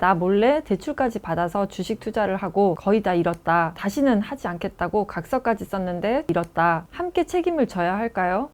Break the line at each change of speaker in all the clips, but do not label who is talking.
나 몰래 대출까지 받아서 주식 투자를 하고 거의 다 잃었다. 다시는 하지 않겠다고 각서까지 썼는데 잃었다. 함께 책임을 져야 할까요?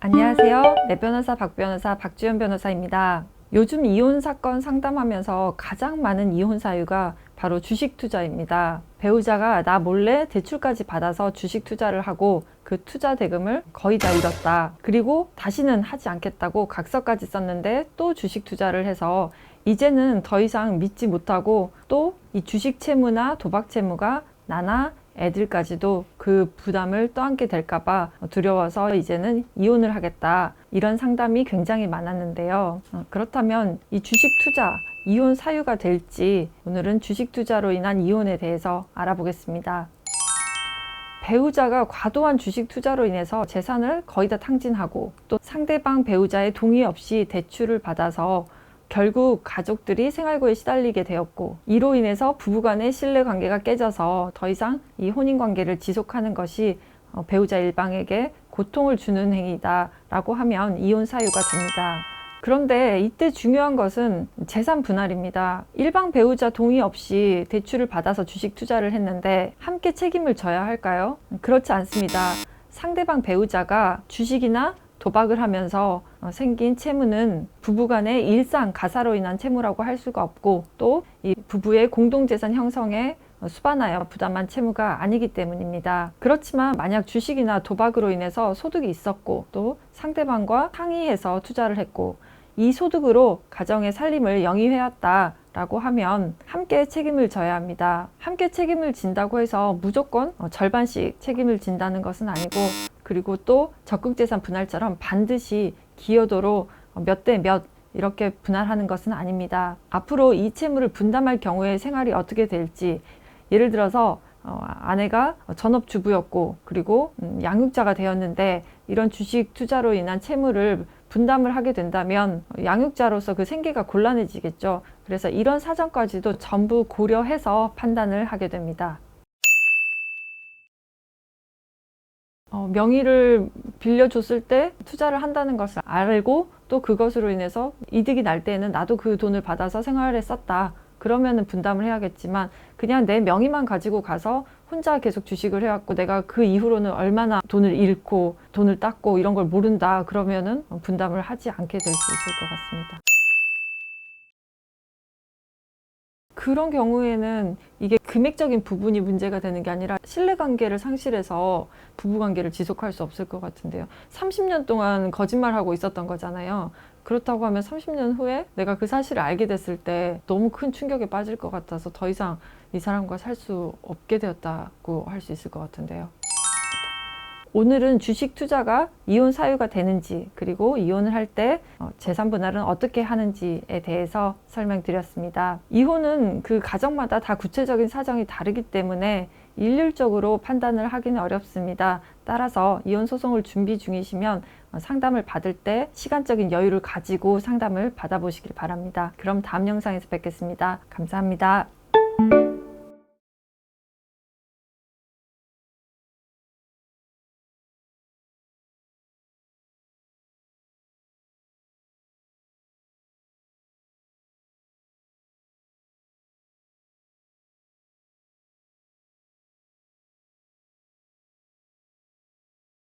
안녕하세요. 내 변호사 박 변호사 박주연 변호사입니다. 요즘 이혼 사건 상담하면서 가장 많은 이혼 사유가 바로 주식 투자입니다. 배우자가 나 몰래 대출까지 받아서 주식 투자를 하고 그 투자 대금을 거의 다 잃었다. 그리고 다시는 하지 않겠다고 각서까지 썼는데 또 주식 투자를 해서 이제는 더 이상 믿지 못하고 또 이 주식 채무나 도박 채무가 나나 애들까지도 그 부담을 떠안게 될까봐 두려워서 이제는 이혼을 하겠다. 이런 상담이 굉장히 많았는데요. 어, 그렇다면 이 주식 투자, 이혼 사유가 될지 오늘은 주식 투자로 인한 이혼에 대해서 알아보겠습니다. 배우자가 과도한 주식 투자로 인해서 재산을 거의 다 탕진하고 또 상대방 배우자의 동의 없이 대출을 받아서 결국 가족들이 생활고에 시달리게 되었고 이로 인해서 부부간의 신뢰 관계가 깨져서 더 이상 이 혼인 관계를 지속하는 것이 어, 배우자 일방에게 고통을 주는 행위다라고 하면 이혼 사유가 됩니다. 그런데 이때 중요한 것은 재산 분할입니다. 일방 배우자 동의 없이 대출을 받아서 주식 투자를 했는데 함께 책임을 져야 할까요? 그렇지 않습니다. 상대방 배우자가 주식이나 도박을 하면서 어, 생긴 채무는 부부간의 일상 가사로 인한 채무라고 할 수가 없고 또 이 부부의 공동재산 형성에 어, 수반하여 부담한 채무가 아니기 때문입니다. 그렇지만 만약 주식이나 도박으로 인해서 소득이 있었고 또 상대방과 상의해서 투자를 했고 이 소득으로 가정의 살림을 영위해왔다 라고 하면 함께 책임을 져야 합니다. 함께 책임을 진다고 해서 무조건 어, 절반씩 책임을 진다는 것은 아니고 그리고 또 적극재산 분할처럼 반드시 기여도로 몇대몇 이렇게 분할하는 것은 아닙니다. 앞으로 이 채무를 분담할 경우에 생활이 어떻게 될지 예를 들어서 어, 아내가 전업주부였고 그리고 음, 양육자가 되었는데 이런 주식 투자로 인한 채무를 분담을 하게 된다면 양육자로서 그 생계가 곤란해지겠죠. 그래서 이런 사정까지도 전부 고려해서 판단을 하게 됩니다. 어, 명의를 빌려줬을 때 투자를 한다는 것을 알고 또 그것으로 인해서 이득이 날 때에는 나도 그 돈을 받아서 생활에 썼다. 그러면은 분담을 해야겠지만 그냥 내 명의만 가지고 가서 혼자 계속 주식을 해왔고 내가 그 이후로는 얼마나 돈을 잃고 돈을 땄고 이런 걸 모른다 그러면은 분담을 하지 않게 될 수 있을 것 같습니다. 그런 경우에는 이게 금액적인 부분이 문제가 되는 게 아니라 신뢰관계를 상실해서 부부관계를 지속할 수 없을 것 같은데요. 30년 동안 거짓말하고 있었던 거잖아요. 그렇다고 하면 30년 후에 내가 그 사실을 알게 됐을 때 너무 큰 충격에 빠질 것 같아서 더 이상 이 사람과 살 수 없게 되었다고 할 수 있을 것 같은데요. 오늘은 주식 투자가 이혼 사유가 되는지 그리고 이혼을 할 때 재산 분할은 어떻게 하는지에 대해서 설명드렸습니다. 이혼은 그 가정마다 다 구체적인 사정이 다르기 때문에 일률적으로 판단을 하기는 어렵습니다. 따라서 이혼 소송을 준비 중이시면 상담을 받을 때 시간적인 여유를 가지고 상담을 받아보시길 바랍니다. 그럼 다음 영상에서 뵙겠습니다. 감사합니다.